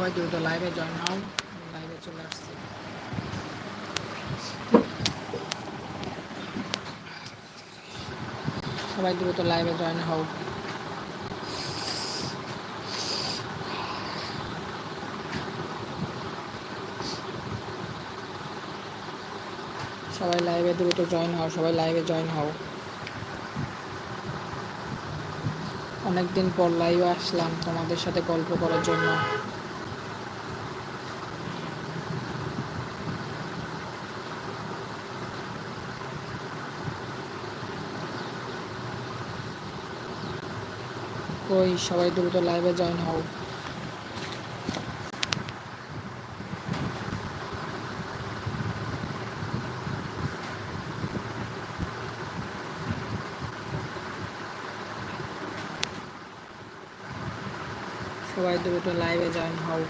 সবাই দ্রুত লাইভে জয়েন হও লাইভে চলে আসছি। সবাই দ্রুত লাইভে জয়েন হও। সবাই লাইভে দ্রুত জয়েন হও, সবাই লাইভে জয়েন হও। অনেকদিন পর লাইভে আসলাম তোমাদের সাথে গল্প করার জন্য। কই সবাই দ্রুত লাইভে জয়েন হও। সবাই দ্রুত লাইভে জয়েন হও।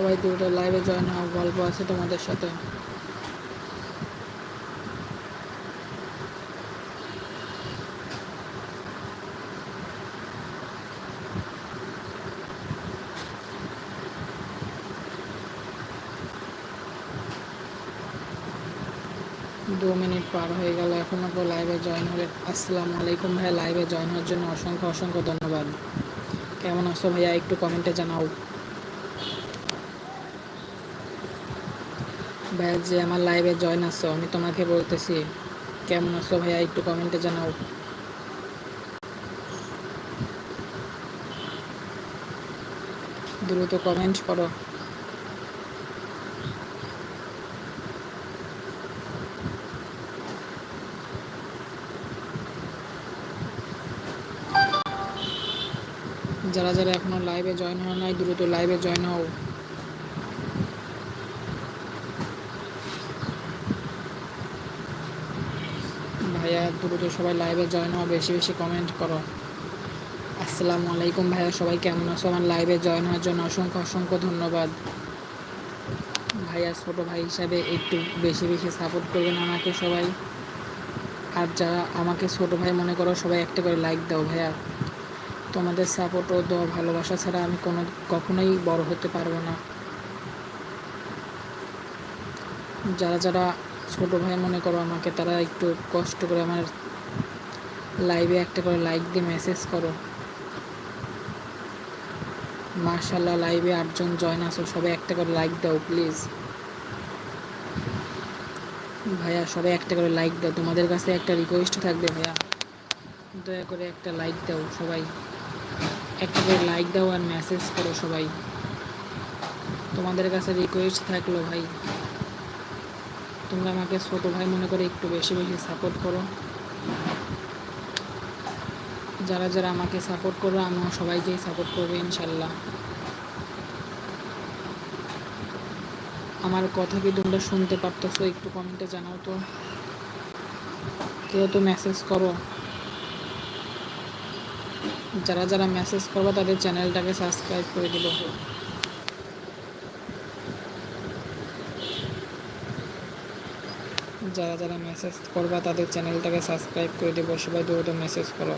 সবাই দ্রুত লাইভে জয়েন হও গল্প আছে তোমাদের সাথে। দু মিনিট পার হয়ে গেল, এখনও তো লাইভে জয়েন হলে আসসালামু আলাইকুম ভাইয়া লাইভে জয়েন হওয়ার জন্য অসংখ্য অসংখ্য ধন্যবাদ। কেমন আছো ভাইয়া, একটু কমেন্টে জানাও। ভাইয়া যে আমার লাইভে জয়েন আছো, আমি তোমাকে বলতেছি। কেমন আছো ভাইয়া? একটু কমেন্টে জানাও। দ্রুত কমেন্ট করো। যারা যারা এখনও লাইভে জয়েন হওয়া নাই, দ্রুত লাইভে জয়েন হও। ভাইয়া দ্রুত সবাই লাইভে জয়েন হও, বেশি বেশি কমেন্ট করো। আসসালামু আলাইকুম ভাইয়া, সবাই কেমন আছো? আমার লাইভে জয়েন হওয়ার জন্য অসংখ্য অসংখ্য ধন্যবাদ। ভাইয়া ছোটো ভাই হিসাবে একটু বেশি বেশি সাপোর্ট করবেন আমাকে সবাই। আর যারা আমাকে ছোট ভাই মনে করো, সবাই একটা করে লাইক দাও ভাইয়া। তোমাদের সাপোর্ট ও দেওয়া ভালোবাসা ছাড়া আমি কোনো কখনোই বড় হতে পারব না। যারা যারা ছোট ভাই মনে করো আমাকে, তারা একটু কষ্ট করে আমার লাইভে একটা করে লাইক দিয়ে মেসেজ করো। মার্শাল্লাহ লাইভে আটজন জয়েন আসো সবাই একটা করে লাইক দাও প্লিজ ভাইয়া, সবাই একটা করে লাইক দাও, তোমাদের কাছে একটা রিকোয়েস্ট থাকবে ভাইয়া। দয়া করে একটা লাইক দাও সবাই। একটা করে লাইক দাও আর মেসেজ করো সবাই। তোমাদের কাছে রিকোয়েস্ট থাকল ভাই। তোমরা আমাকে ছোট ভাই মনে করে একটু বেশি বেশি সাপোর্ট করো। যারা যারা আমাকে সাপোর্ট করো, আমিও সবাইকেই সাপোর্ট করব ইনশাল্লাহ। আমার কথা কি তোমরা শুনতে পারতেছো একটু কমেন্টে জানাও তো। কেউ তো মেসেজ করো। যারা যারা মেসেজ করব তাদের চ্যানেলটাকে সাবস্ক্রাইব করে দিল। যারা যারা মেসেজ করবা তাদের চ্যানেলটাকে সাবস্ক্রাইব করে দেবো, সবাই দ্রুত মেসেজ করো।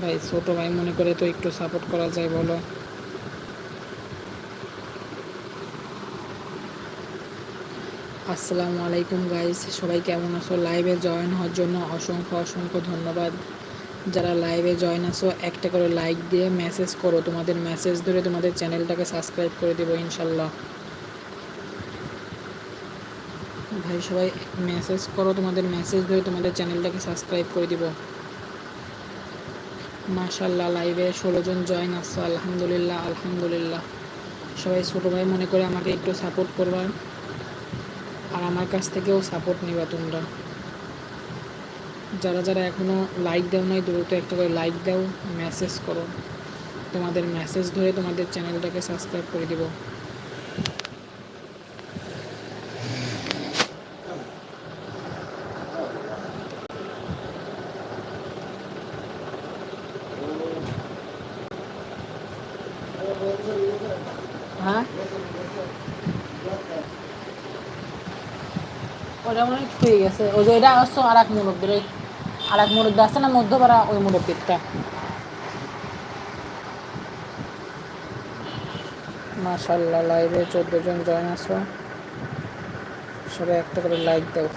ভাই, ছোট ভাই মনে করে তো একটু সাপোর্ট করা যায়, বলো। আসসালামু আলাইকুম গাইস সবাই কেমন আছো? লাইভে জয়েন হওয়ার জন্য অসংখ্য অসংখ্য ধন্যবাদ। যারা লাইভে জয়েন আসো একটা করে লাইক দিয়ে মেসেজ করো। তোমাদের মেসেজ ধরে তোমাদের চ্যানেলটাকে সাবস্ক্রাইব করে দেবো ইনশাল্লাহ। ভাই, সবাই মেসেজ করো, তোমাদের মেসেজ ধরে তোমাদের চ্যানেলটাকে সাবস্ক্রাইব করে দিব। মাশাল্লাহ লাইভে ষোলো জন জয়েন আসছো আলহামদুলিল্লাহ আলহামদুলিল্লাহ। সবাই ছোটো ভাই, মনে করে আমাকে একটু সাপোর্ট করবার আর আমার কাছ থেকেও সাপোর্ট নিবা তোমরা। যারা যারা এখনও লাইক দাও নাই, দ্রুত একটা করে লাইক দাও মেসেজ করো। তোমাদের মেসেজ ধরে তোমাদের চ্যানেলটাকে সাবস্ক্রাইব করে দেবো। হ্যাঁ? ওটা মনে হয়ে গেছে। ওই যে এটা আসছো আর এক ওই আর এক মুরব্বী আছে না মধ্যপাড়া, ওই মুরব্বীরটা। মাশাল্লাহ লাইভে চোদ্দ জন জয়েন আসো সবাই একটা করে লাইক দাও।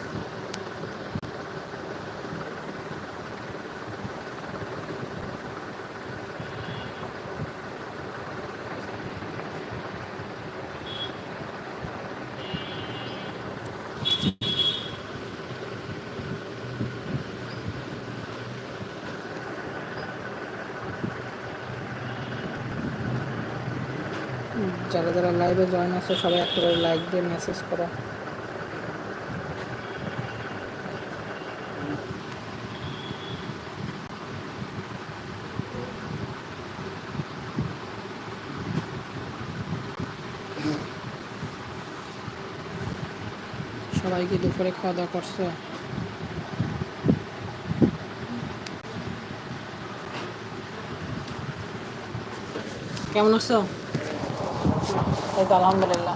যারা যারা লাইভে জয়েন আছে, সবাই একটা করে লাইক দিয়ে মেসেজ করো। সবাই কি দুপুরে খাওয়া দাওয়া করছ? কেমন আছো? এই তো আলহামদুলিল্লাহ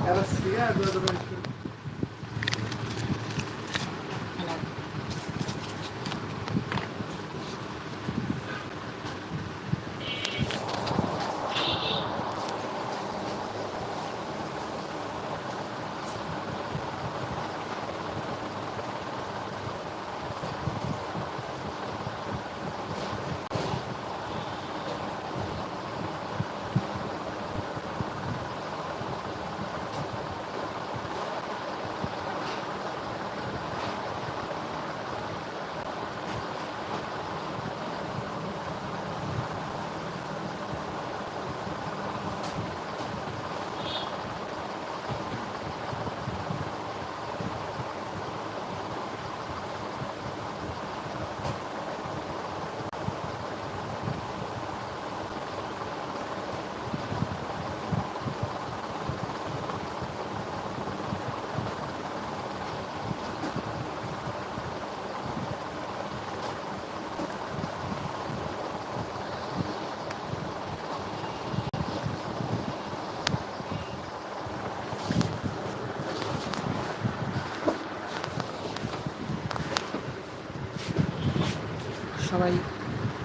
সবাই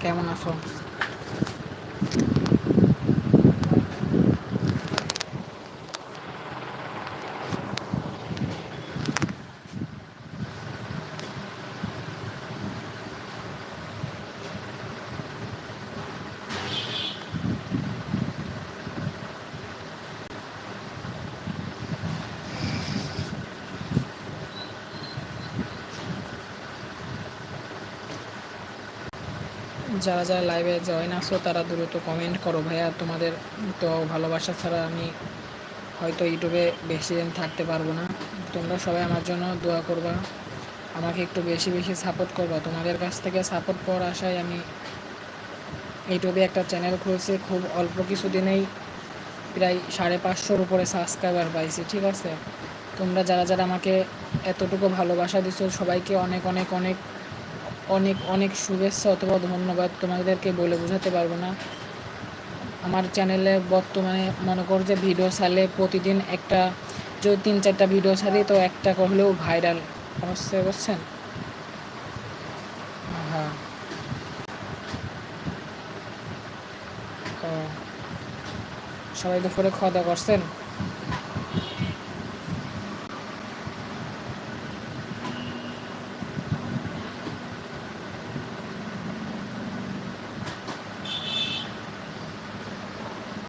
কেমন আছো যারা যারা লাইভে জয়েন আসো তারা দ্রুত কমেন্ট করো ভাইয়া। তোমাদের তো ভালোবাসা ছাড়া আমি হয়তো ইউটিউবে বেশি দিন থাকতে পারব না। তোমরা সবাই আমার জন্য দোয়া করবা। আমাকে একটু বেশি বেশি সাপোর্ট করবা। তোমাদের কাছ থেকে সাপোর্ট পাওয়ার আশায় আমি ইউটিউবে একটা চ্যানেল খুলছি। খুব অল্প কিছু দিনেই প্রায় সাড়ে পাঁচশোর উপরে সাবস্ক্রাইবার পাইছি, ঠিক আছে? তোমরা যারা যারা আমাকে এতটুকু ভালোবাসা দিছো, সবাইকে অনেক অনেক অনেক অনেক অনেক শুভেচ্ছা অথবা ধন্যবাদ তোমাদেরকে বলে বোঝাতে পারব না। আমার চ্যানেলে বর্তমানে মনে কর যে ভিডিও ছাড়লে প্রতিদিন একটা, যদি তিন চারটা ভিডিও ছাড়ি তো একটা করলেও ভাইরাল হচ্ছে বুঝছেন হ্যাঁ। সবাই দুপুরে খাওয়া দাওয়া করছেন?